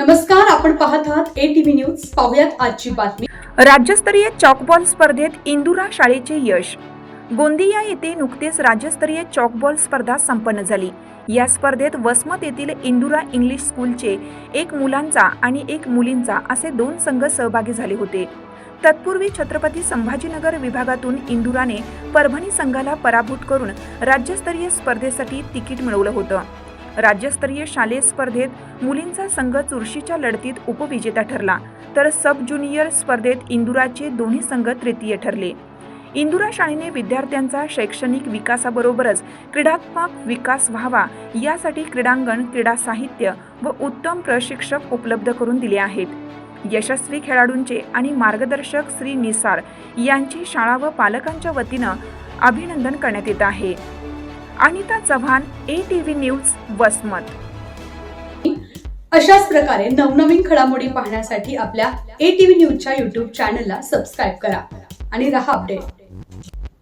नमस्कार आपण पाहत आहात ए टीव्ही न्यूज पाहुयात आजची बातमी. राज्यस्तरीय चॉकबॉल स्पर्धेत इंदुरा शाळेचे यश. गोंदिया येथे नुकतेच राज्यस्तरीय चॉकबॉल स्पर्धा संपन्न झाली. या स्पर्धेत वसमत येथील इंदुरा इंग्लिश स्कूलचे एक मुलांचा आणि एक मुलींचा असे दोन संघ सहभागी झाले होते. तत्पूर्वी छत्रपती संभाजीनगर विभागातून इंदुराने परभणी संघाला पराभूत करून राज्यस्तरीय स्पर्धेसाठी तिकीट मिळवलं होतं. राज्यस्तरीय शालेय स्पर्धेत मुलींचा संघ चुरशीच्या लढतीत उपविजेता ठरला तर सब ज्युनियर स्पर्धेत इंदुराचे दोन्ही संघ तृतीय ठरले. इंदुरा शाळेने विद्यार्थ्यांचा शैक्षणिक विकासाबरोबरच क्रीडात्मक विकास व्हावा यासाठी क्रीडांगण क्रीडा साहित्य व उत्तम प्रशिक्षक उपलब्ध करून दिले आहेत. यशस्वी खेळाडूंचे आणि मार्गदर्शक श्री निसार यांची शाळा व पालकांच्या वतीनं अभिनंदन करण्यात येत आहे. Anita Chavan A T V news Vasmat. अशाच प्रकारे नवनवीन घडामोडी पाहण्यासाठी आपल्या ए टीव्ही न्यूजच्या युट्यूब चॅनलला सबस्क्राईब करा आणि रहा अपडेट